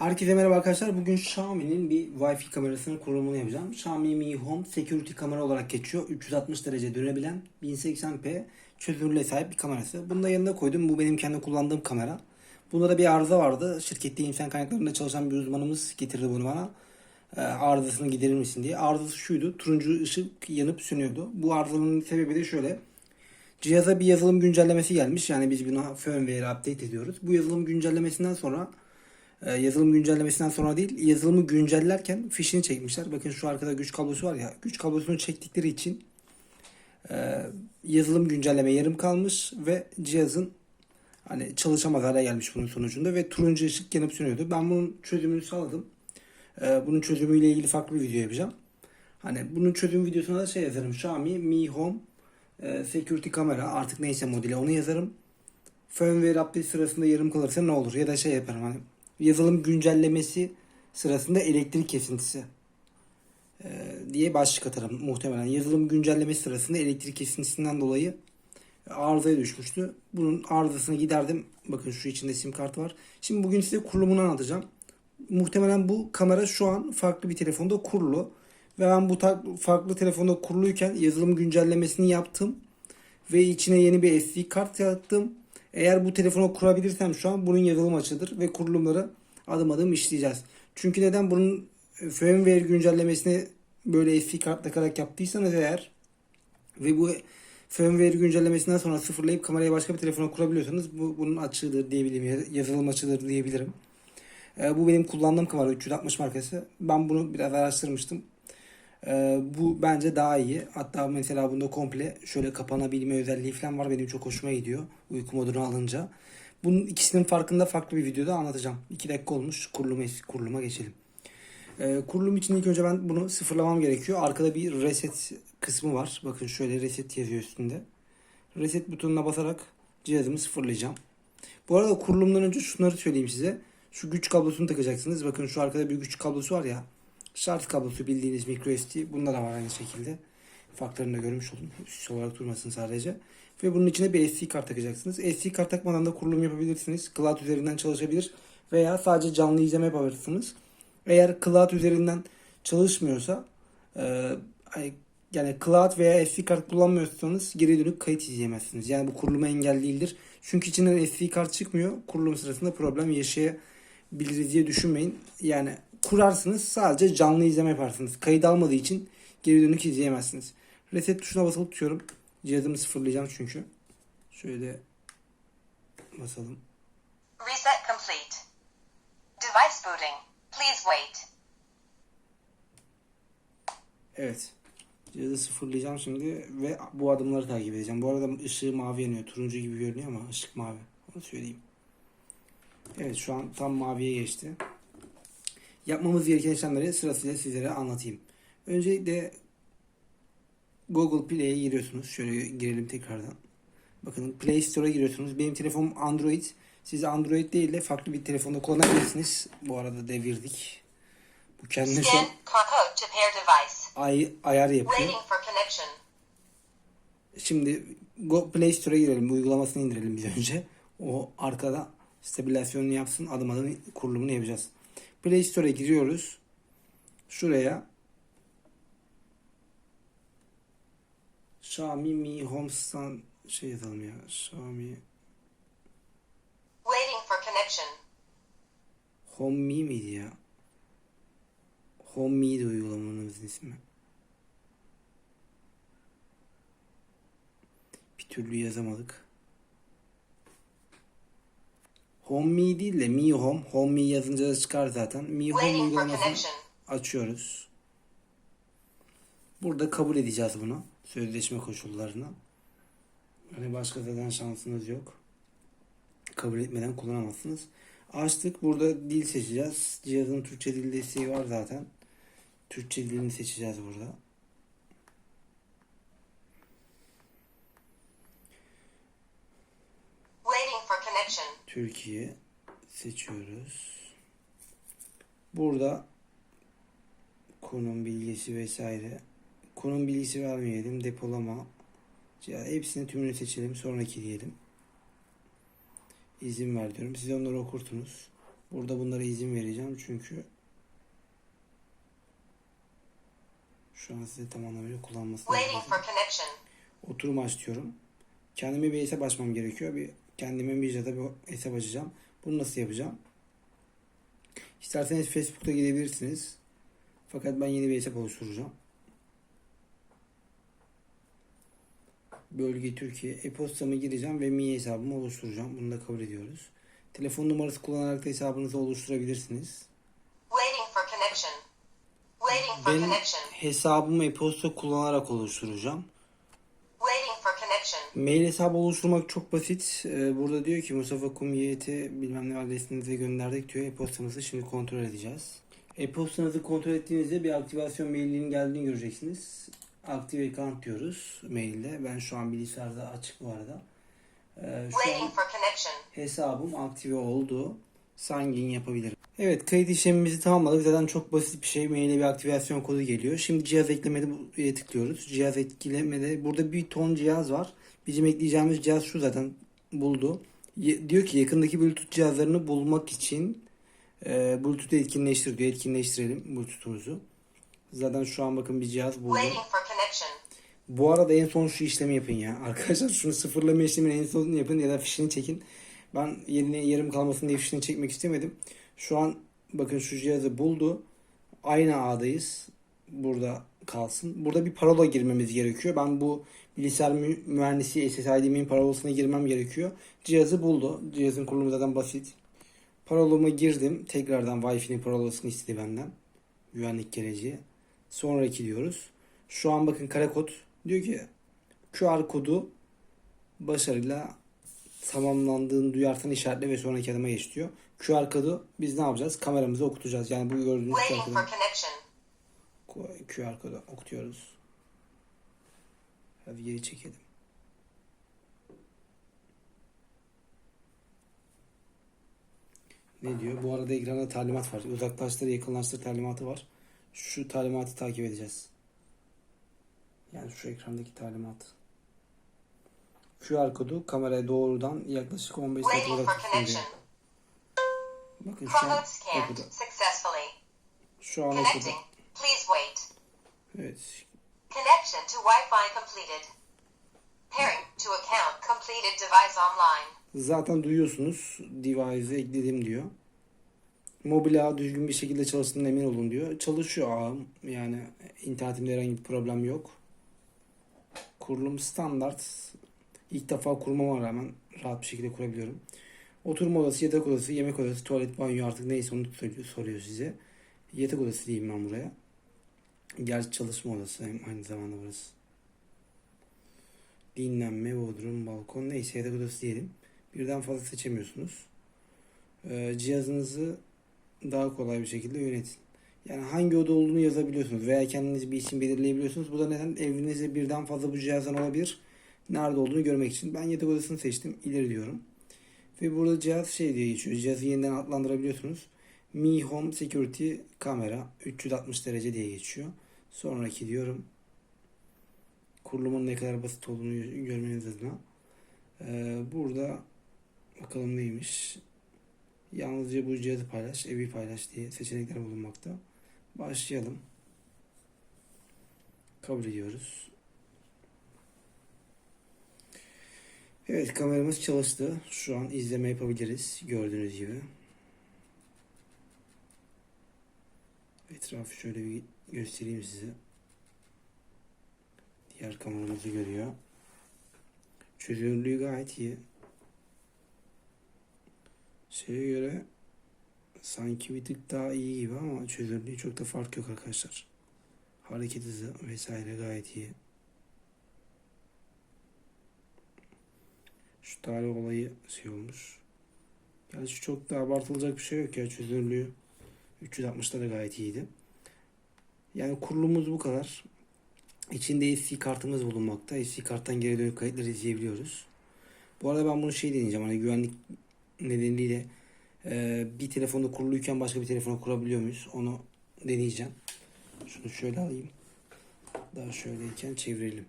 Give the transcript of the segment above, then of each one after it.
Herkese merhaba arkadaşlar. Bugün Xiaomi'nin bir Wi-Fi kamerasının kurulumunu yapacağım. Xiaomi Mi Home Security kamera olarak geçiyor. 360 derece dönebilen 1080p çözünürlüğe sahip bir kamerası. Bunu da yanına koydum. Bu benim kendi kullandığım kamera. Bunda da bir arıza vardı. Şirkette insan kaynaklarında çalışan bir uzmanımız getirdi bunu bana. Ee, arızasını giderir misin diye. Arızası şuydu. Turuncu ışık yanıp sönüyordu. Bu arızanın sebebi de şöyle. Cihaza bir yazılım güncellemesi gelmiş. Yani biz buna firmware update ediyoruz. Bu yazılım güncellemesinden sonra yazılım güncellemesinden sonra değil yazılımı güncellerken fişini çekmişler. Bakın şu arkada güç kablosu var ya güç kablosunu çektikleri için e, yazılım güncelleme yarım kalmış ve cihazın hani çalışamaz hale gelmiş bunun sonucunda ve turuncu ışık yanıp sönüyordu. Ben bunun çözümünü sağladım. E, bunun çözümüyle ilgili farklı bir video yapacağım. Hani bunun çözüm videosuna da şey yazarım. Xiaomi Mi Home e, Security kamera artık neyse modeli onu yazarım. Firmware update sırasında yarım kalırsa ne olur ya da şey yaparım hani yazılım güncellemesi sırasında elektrik kesintisi e, diye başlık atarım muhtemelen. Yazılım güncellemesi sırasında elektrik kesintisinden dolayı arızaya düşmüştü. Bunun arızasını giderdim. Bakın şu içinde sim kartı var. Şimdi bugün size kurulumunu anlatacağım. Muhtemelen bu kamera şu an farklı bir telefonda kurulu. Ve ben bu farklı telefonda kuruluyken yazılım güncellemesini yaptım. Ve içine yeni bir SD kart yaktım. Eğer bu telefonu kurabilirsem şu an bunun yazılım açılır ve kurulumları adım adım işleyeceğiz. Çünkü neden bunun e, firmware güncellemesini böyle SD kart takarak yaptıysanız eğer ve bu firmware güncellemesinden sonra sıfırlayıp kamerayı başka bir telefona kurabiliyorsanız bu bunun açığıdır diyebilirim. Yazılım açığıdır diyebilirim. E, bu benim kullandığım kamera 360 markası. Ben bunu biraz araştırmıştım. Ee, bu bence daha iyi. Hatta mesela bunda komple şöyle kapanabilme özelliği falan var. Benim çok hoşuma gidiyor. Uyku modunu alınca. Bunun ikisinin farkında farklı bir videoda anlatacağım. 2 dakika olmuş. Kuruluma, kuruluma geçelim. Ee, kurulum için ilk önce ben bunu sıfırlamam gerekiyor. Arkada bir reset kısmı var. Bakın şöyle reset yazıyor üstünde. Reset butonuna basarak cihazımı sıfırlayacağım. Bu arada kurulumdan önce şunları söyleyeyim size. Şu güç kablosunu takacaksınız. Bakın şu arkada bir güç kablosu var ya. Şarj kablosu bildiğiniz micro SD. Bunda da var aynı şekilde. Farklarını da görmüş olun. Süs olarak durmasın sadece. Ve bunun içine bir SD kart takacaksınız. SD kart takmadan da kurulum yapabilirsiniz. Cloud üzerinden çalışabilir. Veya sadece canlı izleme yapabilirsiniz. Eğer Cloud üzerinden çalışmıyorsa e, yani Cloud veya SD kart kullanmıyorsanız geri dönüp kayıt izleyemezsiniz. Yani bu kuruluma engel değildir. Çünkü içinden SD kart çıkmıyor. Kurulum sırasında problem yaşayabiliriz diye düşünmeyin. Yani kurarsınız sadece canlı izleme yaparsınız. Kayıt almadığı için geri dönük izleyemezsiniz. Reset tuşuna basılı tutuyorum. Cihazımı sıfırlayacağım çünkü. Şöyle basalım. Reset complete. Device booting. Please wait. Evet. Cihazı sıfırlayacağım şimdi ve bu adımları takip edeceğim. Bu arada ışığı mavi yanıyor. Turuncu gibi görünüyor ama ışık mavi. Onu söyleyeyim. Evet şu an tam maviye geçti. Yapmamız gereken işlemleri sırasıyla sizlere anlatayım. Öncelikle Google Play'e giriyorsunuz. Şöyle girelim tekrardan. Bakın Play Store'a giriyorsunuz. Benim telefonum Android. Siz Android değil de farklı bir telefonda kullanabilirsiniz. Bu arada devirdik. Bu kendine şu ay, ayar yapıyor. Şimdi Go Play Store'a girelim. Uygulamasını indirelim biz önce. O arkada stabilizasyonunu yapsın. Adım adım kurulumunu yapacağız. Play Store'a giriyoruz. Şuraya Xiaomi Mi Home Stand şey yazalım ya. Xiaomi Waiting for connection. Home Mi miydi ya? Home Mi'ydi uygulamanın ismi. Bir türlü yazamadık. Home Mi değil de Mi Home. Home Mi yazınca da çıkar zaten. Mi Home uygulamasını açıyoruz. Burada kabul edeceğiz bunu. Sözleşme koşullarını. Hani başka zaten şansınız yok. Kabul etmeden kullanamazsınız. Açtık. Burada dil seçeceğiz. Cihazın Türkçe dil desteği var zaten. Türkçe dilini seçeceğiz burada. Waiting for connection. Türkiye seçiyoruz. Burada konum bilgisi vesaire. Konum bilgisi vermeyelim. Depolama. Ya hepsini tümünü seçelim. Sonraki diyelim. İzin ver diyorum. Siz onları okursunuz. Burada bunlara izin vereceğim çünkü şu an size tam anlamıyla kullanmasını Waiting lazım. Oturum aç diyorum. Kendime bir hesap açmam gerekiyor. Bir kendime Mija'da bir hesap açacağım. Bunu nasıl yapacağım? İsterseniz Facebook'ta gidebilirsiniz. Fakat ben yeni bir hesap oluşturacağım. Bölge Türkiye. E-postamı gireceğim ve Mi hesabımı oluşturacağım. Bunu da kabul ediyoruz. Telefon numarası kullanarak da hesabınızı oluşturabilirsiniz. Waiting for connection. Waiting for Ben connection. hesabımı e-posta kullanarak oluşturacağım. Mail hesabı oluşturmak çok basit. Ee, Burada diyor ki Mustafa Kum YT bilmem ne adresinize gönderdik diyor. E-postanızı şimdi kontrol edeceğiz. E-postanızı kontrol ettiğinizde bir aktivasyon mailinin geldiğini göreceksiniz. Active account diyoruz mailde. Ben şu an bilgisayarda açık bu arada. Ee, şu an hesabım aktive oldu. Sign in yapabilirim. Evet kayıt işlemimizi tamamladık. Zaten çok basit bir şey. Maile bir aktivasyon kodu geliyor. Şimdi cihaz eklemede buraya tıklıyoruz. Cihaz eklemede burada bir ton cihaz var. Bizim ekleyeceğimiz cihaz şu zaten buldu. Diyor ki yakındaki Bluetooth cihazlarını bulmak için e, Bluetooth'u etkinleştir diyor. Etkinleştirelim Bluetooth'umuzu. Zaten şu an bakın bir cihaz buldu. Bu arada en son şu işlemi yapın ya. Arkadaşlar şunu sıfırlama işlemini en son yapın ya da fişini çekin. Ben yerine yarım kalmasın diye fişini çekmek istemedim. Şu an bakın şu cihazı buldu. Aynı ağdayız. Burada kalsın. Burada bir parola girmemiz gerekiyor. Ben bu bilgisayar mü- mühendisi SSID'min parolasına girmem gerekiyor. Cihazı buldu. Cihazın kurulumu zaten basit. Parolamı girdim. Tekrardan Wi-Fi'nin parolasını istedi benden. Güvenlik geleceği. Sonraki diyoruz. Şu an bakın kare kod diyor ki QR kodu başarıyla tamamlandığını duyarsan işaretle ve sonraki adıma geç diyor. QR kodu biz ne yapacağız? Kameramıza okutacağız. Yani bu gördüğünüz QR Waiting kodu, for connection. QR kodu okutuyoruz. Hadi geri çekelim. Ne diyor? Bu arada ekranda talimat var. Uzaklaştır, yakınlaştır talimatı var. Şu talimatı takip edeceğiz. Yani şu ekrandaki talimat. QR kodu kameraya doğrudan yaklaşık 15 Waiting dakikada connection. Bakın şu an okudu. Şu an okudu. Evet. Connection to Wi-Fi completed. Pairing to account completed device online. Zaten duyuyorsunuz. Device'ı ekledim diyor. Mobil ağ düzgün bir şekilde çalıştığına emin olun diyor. Çalışıyor ağım. Yani internetimde herhangi bir problem yok. Kurulum standart. İlk defa kurmama rağmen rahat bir şekilde kurabiliyorum. Oturma odası, yatak odası, yemek odası, tuvalet, banyo artık neyse onu soruyor size. Yatak odası diyeyim ben buraya. Gerçi çalışma odası aynı zamanda burası. Dinlenme, bodrum, balkon neyse yatak odası diyelim. Birden fazla seçemiyorsunuz. Ee, cihazınızı daha kolay bir şekilde yönetin. Yani hangi oda olduğunu yazabiliyorsunuz veya kendiniz bir isim belirleyebiliyorsunuz. Bu da neden? Evinizde birden fazla bu cihazdan olabilir. Nerede olduğunu görmek için. Ben yatak odasını seçtim. İleri diyorum. Ve burada cihaz şey diye geçiyor. Cihazı yeniden adlandırabiliyorsunuz. Mi Home Security kamera 360 derece diye geçiyor. Sonraki diyorum. Kurulumun ne kadar basit olduğunu görmeniz adına. Ee, burada bakalım neymiş. Yalnızca bu cihazı paylaş, evi paylaş diye seçenekler bulunmakta. Başlayalım. Kabul ediyoruz. Evet kameramız çalıştı. Şu an izleme yapabiliriz. Gördüğünüz gibi. Etrafı şöyle bir göstereyim size. Diğer kameramızı görüyor. Çözünürlüğü gayet iyi. Şeye göre sanki bir tık daha iyi gibi ama çözünürlüğü çok da fark yok arkadaşlar. Hareket hızı vesaire gayet iyi. Şu tarih olayı şey olmuş. Gerçi çok da abartılacak bir şey yok ya çözünürlüğü 360'da da gayet iyiydi. Yani kurulumumuz bu kadar. İçinde SD kartımız bulunmakta. SD karttan geri dönük kayıtları izleyebiliyoruz. Bu arada ben bunu şey deneyeceğim. Hani güvenlik nedeniyle e, bir telefonda kuruluyken başka bir telefona kurabiliyor muyuz? Onu deneyeceğim. Şunu şöyle alayım. Daha şöyleyken çevirelim.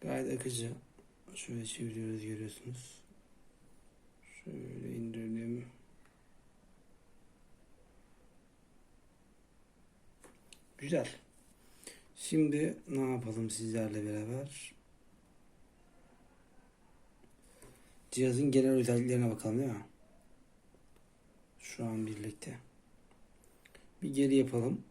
Gayet akıcı. Şöyle çeviriyoruz görüyorsunuz. Güzel. Şimdi ne yapalım sizlerle beraber? Cihazın genel özelliklerine bakalım değil mi? Şu an birlikte. Bir geri yapalım.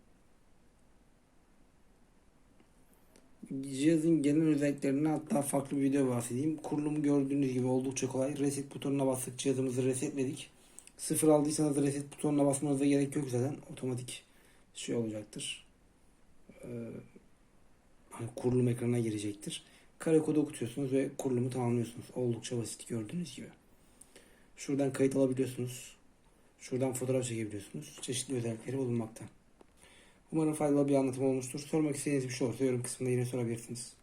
Cihazın genel özelliklerine hatta farklı bir video bahsedeyim. Kurulumu gördüğünüz gibi oldukça kolay. Reset butonuna bastık cihazımızı resetledik. Sıfır aldıysanız reset butonuna basmanıza gerek yok zaten. Otomatik şey olacaktır. Ee, hani kurulum ekranına girecektir. Kare kodu okutuyorsunuz ve kurulumu tamamlıyorsunuz. Oldukça basit gördüğünüz gibi. Şuradan kayıt alabiliyorsunuz. Şuradan fotoğraf çekebiliyorsunuz. Çeşitli özellikleri bulunmakta. Umarım faydalı bir anlatım olmuştur. Sormak istediğiniz bir şey olursa yorum kısmında yine sorabilirsiniz.